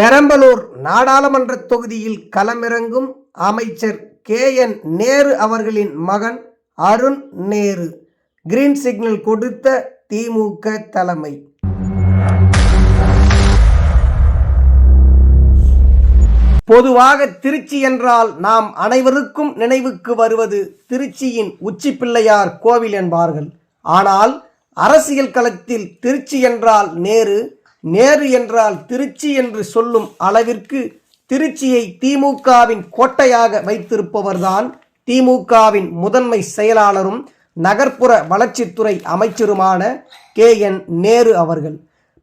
பெரம்பலூர் நாடாளுமன்ற தொகுதியில் களமிறங்கும் அமைச்சர் கே என் நேரு அவர்களின் மகன் அருண் நேரு. கிரீன் சிக்னல் கொடுத்த திமுக தலைமை. பொதுவாக திருச்சி என்றால் நாம் அனைவருக்கும் நினைவுக்கு வருவது திருச்சியின் உச்சி பிள்ளையார் கோவில் என்பார்கள். ஆனால் அரசியல் களத்தில் திருச்சி என்றால் நேரு நேரு என்றால் திருச்சி என்று சொல்லும் அளவிற்கு திருச்சியை திமுகவின் கோட்டையாக வைத்திருப்பவர்தான் திமுகவின் முதன்மை செயலாளரும் நகர்ப்புற வளர்ச்சித்துறை அமைச்சருமான கே என் நேரு அவர்கள்.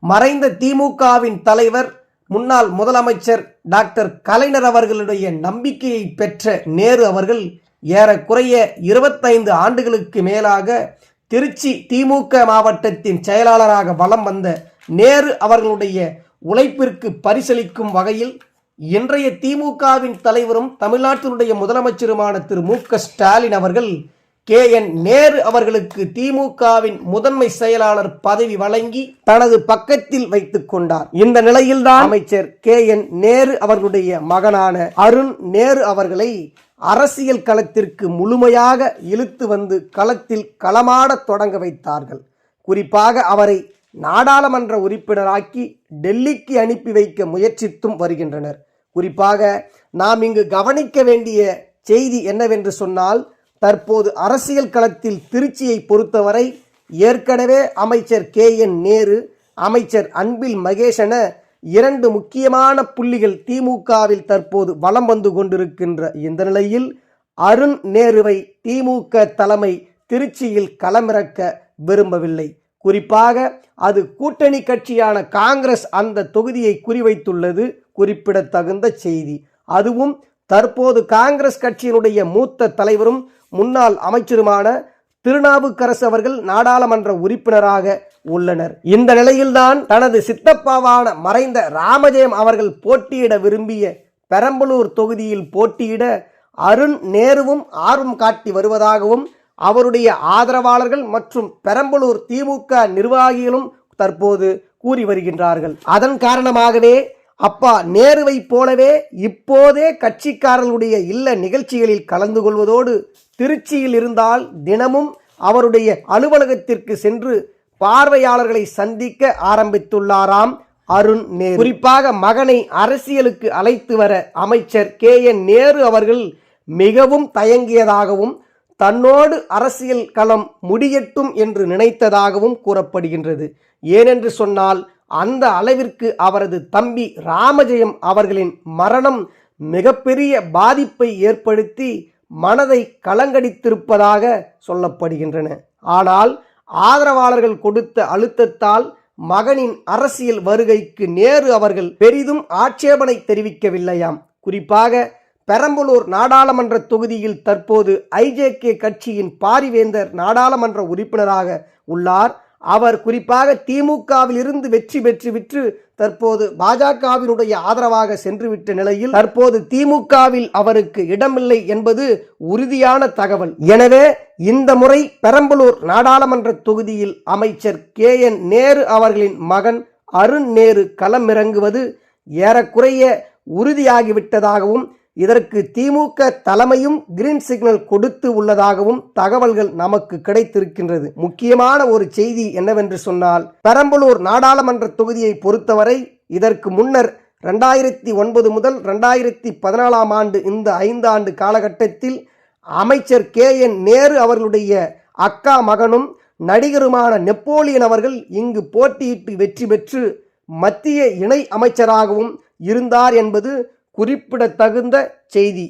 மறைந்த திமுகவின் தலைவர் முன்னாள் முதலமைச்சர் டாக்டர் கலைஞர் அவர்களுடைய நம்பிக்கையை பெற்ற நேரு அவர்கள் ஏறக்குறைய இருபத்தைந்து ஆண்டுகளுக்கு மேலாக திருச்சி திமுக மாவட்டத்தின் செயலாளராக வலம் வந்த நேரு அவர்களுடைய உழைப்பிற்கு பரிசளிக்கும் வகையில் இன்றைய திமுகவின் தலைவரும் தமிழ்நாட்டினுடைய முதலமைச்சருமான திரு மு ஸ்டாலின் அவர்கள் கே என் நேரு அவர்களுக்கு திமுகவின் முதன்மை செயலாளர் பதவி வழங்கி தனது பக்கத்தில் வைத்துக் கொண்டார். இந்த நிலையில்தான் அமைச்சர் கே என் நேரு அவர்களுடைய மகனான அருண் நேரு அவர்களை அரசியல் களத்திற்கு முழுமையாக இழுத்து வந்து களத்தில் களமாடத் தொடங்க வைத்தார்கள். குறிப்பாக அவரை நாடாளுமன்ற உறுப்பினராக்கி டெல்லிக்கு அனுப்பி வைக்க முயற்சித்தும் வருகின்றனர். குறிப்பாக நாம் இங்கு கவனிக்க வேண்டிய செய்தி என்னவென்று சொன்னால் தற்போது அரசியல் களத்தில் திருச்சியை பொறுத்தவரை ஏற்கனவே அமைச்சர் கே. என். நேரு அமைச்சர் அன்பில் மகேஷ் என இரண்டு முக்கியமான புள்ளிகள் திமுகவில் தற்போது வலம் வந்து கொண்டிருக்கின்ற இந்த நிலையில் அருண் நேருவை திமுக தலைமை திருச்சியில் களமிறக்க விரும்பவில்லை. குறிப்பாக அது கூட்டணி கட்சியான காங்கிரஸ் அந்த தொகுதியை குறிவைத்துள்ளது குறிப்பிடத்தகுந்த செய்தி. அதுவும் தற்போது காங்கிரஸ் கட்சியினுடைய மூத்த தலைவரும் முன்னாள் அமைச்சருமான திருநாவுக்கரசு அவர்கள் நாடாளுமன்ற உறுப்பினராக உள்ளனர். இந்த நிலையில்தான் தனது சித்தப்பாவான மறைந்த ராமஜெயம் அவர்கள் போட்டியிட விரும்பிய பெரம்பலூர் தொகுதியில் போட்டியிட அருண் நேருவும் ஆர்வம் காட்டி வருவதாகவும் அவருடைய ஆதரவாளர்கள் மற்றும் பெரம்பலூர் திமுக நிர்வாகிகளும் தற்போது கூறி வருகின்றார்கள். அதன் காரணமாகவே அப்பா நேருவை போலவே இப்போதே கட்சிக்காரர்களுடைய இல்ல நிகழ்ச்சிகளில் கலந்து கொள்வதோடு திருச்சியில் இருந்தால் தினமும் அவருடைய அலுவலகத்திற்கு சென்று பார்வையாளர்களை சந்திக்க ஆரம்பித்துள்ளாராம் அருண் நேரு. குறிப்பாக மகனை அரசியலுக்கு அழைத்து வர அமைச்சர் கே என் நேரு அவர்கள் மிகவும் தயங்கியதாகவும் தன்னோடு அரசியல் களம் முடியட்டும் என்று நினைத்ததாகவும் கூறப்படுகின்றது. ஏனென்று சொன்னால் அந்த அளவிற்கு அவரது தம்பி ராமஜெயம் அவர்களின் மரணம் மிகப்பெரிய பாதிப்பை ஏற்படுத்தி மனதை கலங்கடித்திருப்பதாக சொல்லப்படுகின்றன. ஆனால் ஆதரவாளர்கள் கொடுத்த அழுத்தத்தால் மகனின் அரசியல் வருகைக்கு நேரு அவர்கள் பெரிதும் ஆட்சேபனை தெரிவிக்கவில்லையாம். குறிப்பாக பெரம்பலூர் நாடாளுமன்ற தொகுதியில் தற்போது ஐஜேகே கட்சியின் பாரிவேந்தர் நாடாளுமன்ற உறுப்பினராக உள்ளார். அவர் குறிப்பாக திமுகவில் இருந்து வெற்றி பெற்று விற்று தற்போது பாஜகவினுடைய ஆதரவாக சென்றுவிட்ட நிலையில் தற்போது திமுகவில் அவருக்கு இடமில்லை என்பது உறுதியான தகவல். எனவே இந்த முறை பெரம்பலூர் நாடாளுமன்ற தொகுதியில் அமைச்சர் கே என் நேரு அவர்களின் மகன் அருண் நேரு களமிறங்குவது ஏறக்குறைய உறுதியாகிவிட்டதாகவும் இதற்கு திமுக தலைமையும் கிரீன் சிக்னல் கொடுத்து உள்ளதாகவும் தகவல்கள் நமக்கு கிடைத்திருக்கின்றது. முக்கியமான ஒரு செய்தி என்னவென்று சொன்னால் பெரம்பலூர் நாடாளுமன்ற தொகுதியை பொறுத்தவரை இதற்கு முன்னர் ரெண்டாயிரத்தி ஒன்பது முதல் ரெண்டாயிரத்தி பதினாலாம் ஆண்டு இந்த ஐந்து ஆண்டு காலகட்டத்தில் அமைச்சர் கே என் நேரு அவர்களுடைய அக்கா மகனும் நடிகருமான நெப்போலியன் அவர்கள் இங்கு போட்டியிட்டு வெற்றி பெற்று மத்திய இணை அமைச்சராகவும் இருந்தார் என்பது குறிப்பிடத்தகுந்த செய்தி.